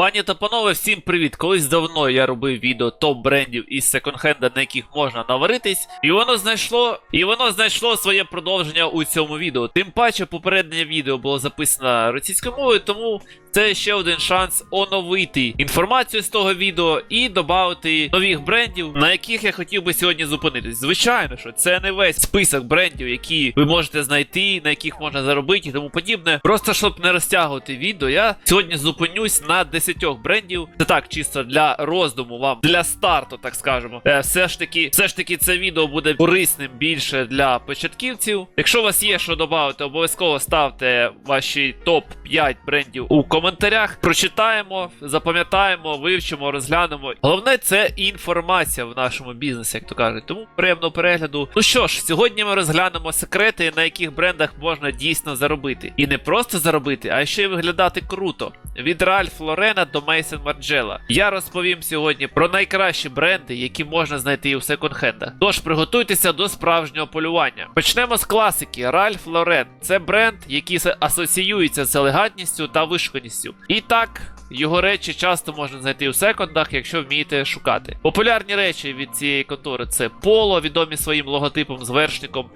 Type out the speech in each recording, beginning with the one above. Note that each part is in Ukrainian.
Пані та панове, всім привіт! Колись давно я робив відео топ брендів із секонд-хенда, на яких можна наваритись, і воно знайшло, і воно знайшло своє продовження у цьому відео. Тим паче, попереднє відео було записано російською мовою, тому це ще один шанс оновити інформацію з того відео і додати нових брендів, на яких я хотів би сьогодні зупинитись. Звичайно, що це не весь список брендів, які ви можете знайти, на яких можна заробити і тому подібне. Просто щоб не розтягувати відео, я сьогодні зупинюсь на 10 брендів. Це так, чисто для роздуму вам, для старту, так скажемо. Е, все ж таки, все ж таки, це відео буде корисним більше для початківців. Якщо у вас є що додати, обов'язково ставте ваші топ 5 брендів у коментарях. Прочитаємо, запам'ятаємо, вивчимо, розглянемо. Головне це інформація в нашому бізнесі, як то кажуть. Тому приємного перегляду. Ну що ж, сьогодні ми розглянемо секрети, на яких брендах можна дійсно заробити. І не просто заробити, а ще й виглядати круто. Від Ральф Лорена до Мейсон Марджела. Я розповім сьогодні про найкращі бренди, які можна знайти у секонд-хендах. Тож приготуйтеся до справжнього полювання. Почнемо з класики. Ральф Лорен це бренд, який асоціюється з елегантністю та вишуканістю. І так. Його речі часто можна знайти у секондах, якщо вмієте шукати. Популярні речі від цієї контори це поло, відомі своїм логотипом з вершником.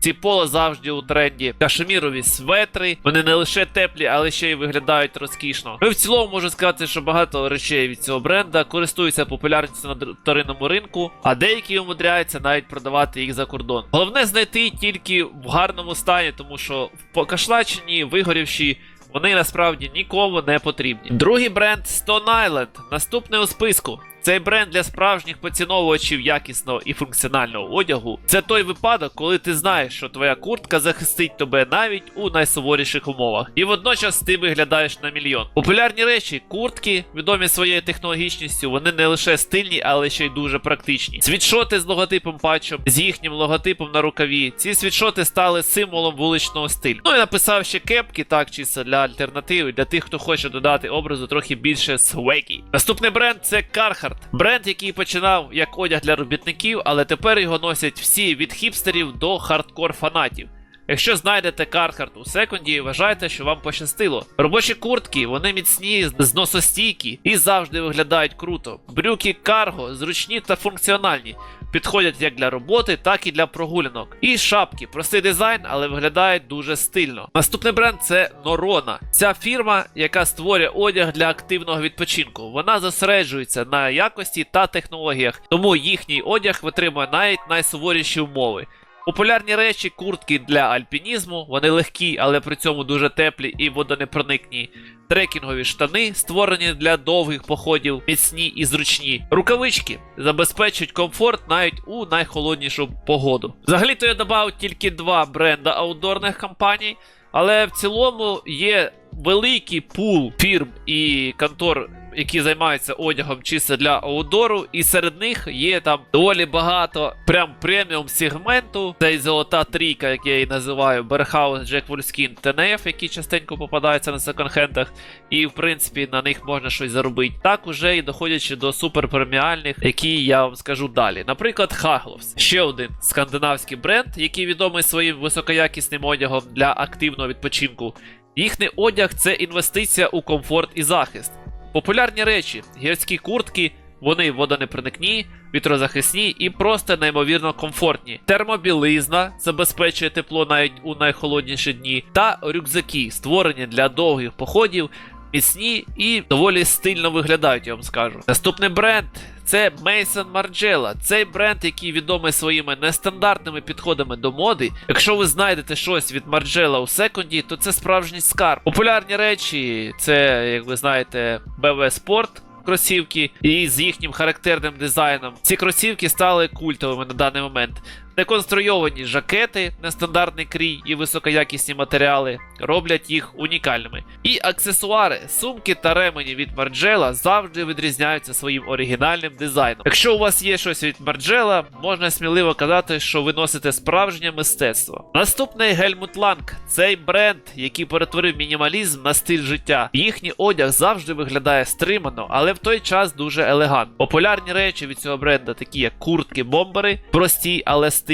Ці поло завжди у тренді. Кашемірові светри. Вони не лише теплі, але ще й виглядають розкішно. Ну і в цілому можу сказати, що багато речей від цього бренда користуються популярністю на вторинному ринку, а деякі умудряються навіть продавати їх за кордон. Головне знайти тільки в гарному стані, тому що в покашлачені, вигорівші. Вони насправді нікому не потрібні. Другий бренд Stone Island. Наступний у списку. Цей бренд для справжніх поціновувачів якісного і функціонального одягу. Це той випадок, коли ти знаєш, що твоя куртка захистить тебе навіть у найсуворіших умовах. І водночас ти виглядаєш на мільйон. Популярні речі, куртки, відомі своєю технологічністю, вони не лише стильні, але ще й дуже практичні. Світшоти з логотипом патчем, з їхнім логотипом на рукаві. Ці світшоти стали символом вуличного стилю. Ну і написав ще кепки, так чисто для альтернативи, для тих, хто хоче додати образу трохи більше свекі. Наступний бренд це Carhartt. Бренд, який починав як одяг для робітників, але тепер його носять всі від хіпстерів до хардкор фанатів. Якщо знайдете Carhartt у секунді, вважайте, що вам пощастило. Робочі куртки, вони міцні, зносостійкі і завжди виглядають круто. Брюки карго, зручні та функціональні. Підходять як для роботи, так і для прогулянок. І шапки, простий дизайн, але виглядають дуже стильно. Наступний бренд це Норона. Ця фірма, яка створює одяг для активного відпочинку. Вона зосереджується на якості та технологіях, тому їхній одяг витримує навіть найсуворіші умови. Популярні речі, куртки для альпінізму, вони легкі, але при цьому дуже теплі і водонепроникні. Трекінгові штани, створені для довгих походів, міцні і зручні. Рукавички забезпечують комфорт навіть у найхолоднішу погоду. Взагалі-то я додав тільки два бренда аутдорних компаній, але в цілому є великий пул фірм і контор які займаються одягом чисто для аудору, і серед них є там доволі багато прям преміум сегменту. Це і золота трійка, як я її називаю, Берхаус, Джек Вольскін, ТНФ, які частенько попадаються на секонд-хендах, і в принципі на них можна щось заробити. Так уже і доходячи до суперпреміальних, які я вам скажу далі. Наприклад, Хагловс, ще один скандинавський бренд, який відомий своїм високоякісним одягом для активного відпочинку. Їхній одяг це інвестиція у комфорт і захист. Популярні речі, гірські куртки, вони водонепроникні, вітрозахисні і просто неймовірно комфортні. Термобілизна забезпечує тепло навіть у найхолодніші дні, та рюкзаки, створені для довгих походів, міцні і доволі стильно виглядають, я вам скажу. Наступний бренд. Це Мейсон Марджела, Цей бренд, який відомий своїми нестандартними підходами до моди. Якщо ви знайдете щось від Марджела у секунді, то це справжній скарб. Популярні речі, це, як ви знаєте, BV Sport. Кросівки і з їхнім характерним дизайном. Ці кросівки стали культовими на даний момент. Деконструйовані жакети, нестандартний крій і високоякісні матеріали роблять їх унікальними. І аксесуари, сумки та ремені від Margiela завжди відрізняються своїм оригінальним дизайном. Якщо у вас є щось від Margiela, можна сміливо казати, що ви носите справжнє мистецтво. Наступний Helmut Lang – цей бренд, який перетворив мінімалізм на стиль життя. Їхній одяг завжди виглядає стримано, але в той час дуже елегантно. Популярні речі від цього бренда, такі як куртки-бомбери, прості, але стильні,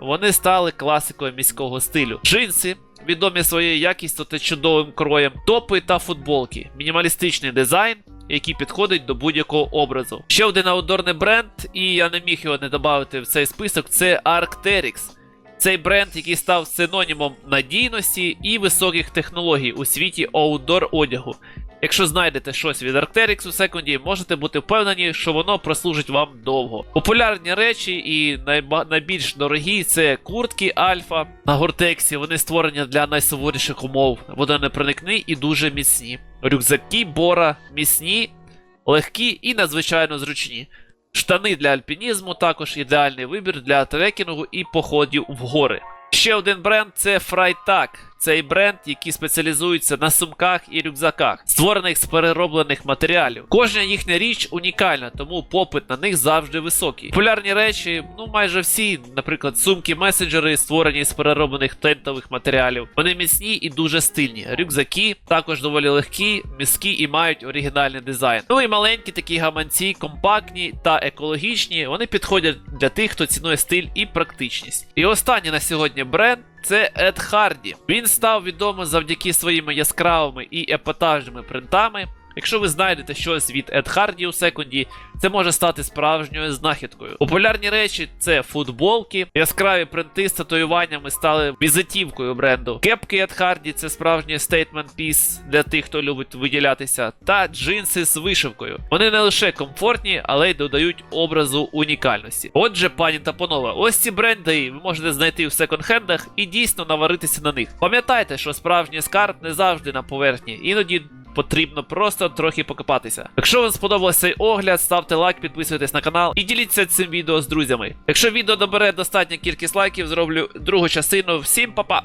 вони стали класикою міського стилю. Джинси. Відомі своєю якістю та чудовим кроєм, топи та футболки, мінімалістичний дизайн, який підходить до будь-якого образу. Ще один аутдорний бренд, і я не міг його не додати в цей список. Це Arcteryx. Цей бренд, який став синонімом надійності і високих технологій у світі аутдор одягу. Якщо знайдете щось від Arcteryx у секунді, можете бути впевнені, що воно прослужить вам довго. Популярні речі і найбільш дорогі це куртки Альфа на гортексі. Вони створені для найсуворіших умов. Водонепроникні і дуже міцні. Рюкзаки Бора міцні, легкі і надзвичайно зручні. Штани для альпінізму також ідеальний вибір для трекінгу і походів в гори. Ще один бренд це Freitag. Цей бренд, який спеціалізується на сумках і рюкзаках, створених з перероблених матеріалів. Кожна їхня річ унікальна, тому попит на них завжди високий. Популярні речі, ну майже всі, наприклад, сумки месенджери створені з перероблених тентових матеріалів. Вони міцні і дуже стильні. Рюкзаки також доволі легкі, міські і мають оригінальний дизайн. Ну і маленькі такі гаманці, компактні та екологічні. Вони підходять для тих, хто цінує стиль і практичність. І останній на сьогодні бренд. Це Ед Харді. Він став відомий завдяки своїми яскравими і епатажними принтами. Якщо ви знайдете щось від Ед Харді у секунді, це може стати справжньою знахідкою. Популярні речі це футболки, яскраві принти з татуюваннями стали візитівкою бренду. Кепки Ед Харді це справжній стейтмент піс для тих, хто любить виділятися, та джинси з вишивкою. Вони не лише комфортні, але й додають образу унікальності. Отже, пані та панове, ось ці бренди ви можете знайти в секонд-хендах і дійсно наваритися на них. Пам'ятайте, що справжній скарб не завжди на поверхні, іноді потрібно просто трохи покопатися. Якщо вам сподобався цей огляд, ставте лайк, підписуйтесь на канал і діліться цим відео з друзями. Якщо відео добере достатню кількість лайків, зроблю другу частину. Всім па-па!